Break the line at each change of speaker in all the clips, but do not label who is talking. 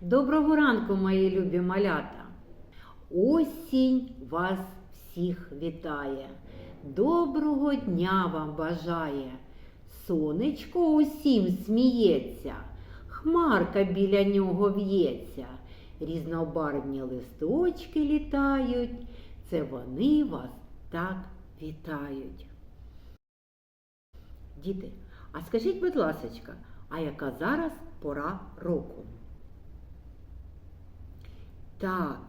Доброго ранку, мої любі малята. Осінь вас всіх вітає. Доброго дня вам бажає. Сонечко усім сміється, хмарка біля нього в'ється, різнобарвні листочки літають. Це вони вас так вітають. Діти, а скажіть, будь ласочка, а яка зараз пора року? Так,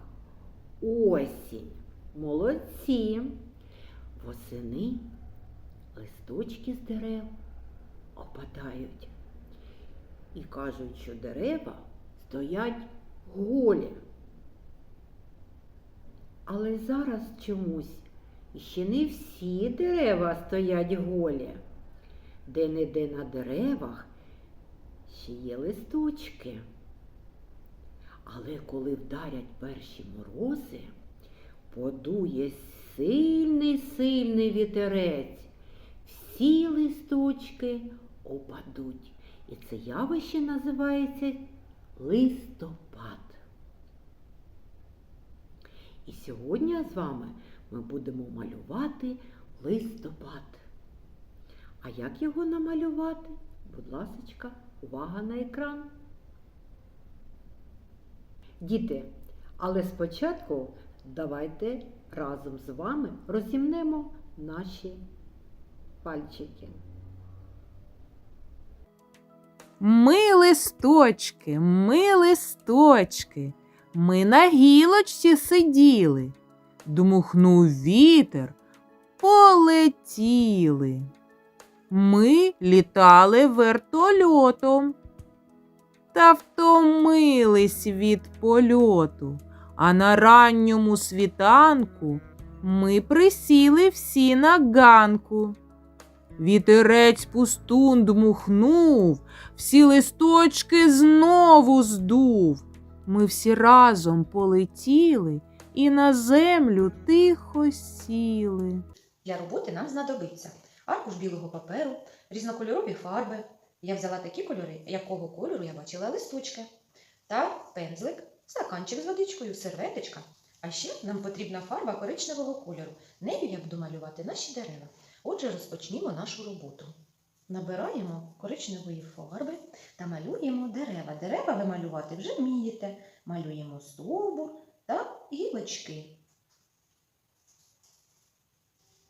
осінь. Молодці. Восени листочки з дерев опадають. І кажуть, що дерева стоять голі. Але зараз чомусь іще не всі дерева стоять голі. Де-не-де на деревах ще є листочки. Але коли вдарять перші морози, подує сильний сильний вітерець, всі листочки опадуть. І це явище називається листопад. І сьогодні з вами ми будемо малювати листопад. А як його намалювати? Будь ласочка, увага на екран. Діти, але спочатку давайте разом з вами розімнемо наші пальчики.
Ми листочки, ми листочки, ми на гілочці сиділи, дмухнув вітер, полетіли. Ми літали вертольотом та втомились від польоту, а на ранньому світанку ми присіли всі на ганку. Вітерець пустун дмухнув, всі листочки знову здув. Ми всі разом полетіли і на землю тихо сіли.
Для роботи нам знадобиться аркуш білого паперу, різнокольорові фарби. Я взяла такі кольори, якого кольору я бачила листочки, та пензлик, стаканчик з водичкою, серветочка. А ще нам потрібна фарба коричневого кольору. Нею я буду малювати наші дерева. Отже, розпочнімо нашу роботу. Набираємо коричневої фарби та малюємо дерева. Дерева ви малювати вже вмієте. Малюємо стовбур та гілочки.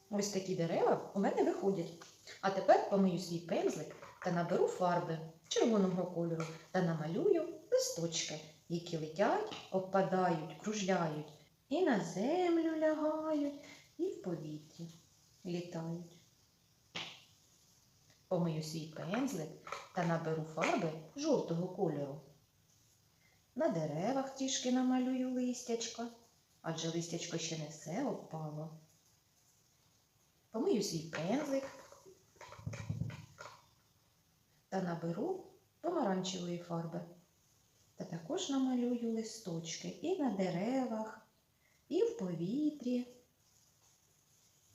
Ось такі дерева у мене виходять. А тепер помию свій пензлик та наберу фарби червоного кольору та намалюю листочки, які летять, опадають, кружляють і на землю лягають, і в повітрі літають. Помию свій пензлик та наберу фарби жовтого кольору. На деревах трішки намалюю листячка, адже листячко ще не все опало. Помию свій пензлик та наберу помаранчевої фарби. Та також намалюю листочки і на деревах, і в повітрі,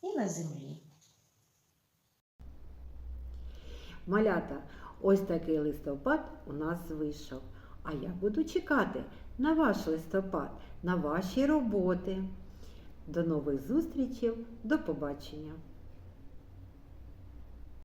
і на землі.
Малята, ось такий листопад у нас вийшов. А я буду чекати на ваш листопад, на ваші роботи. До нових зустрічей, до побачення!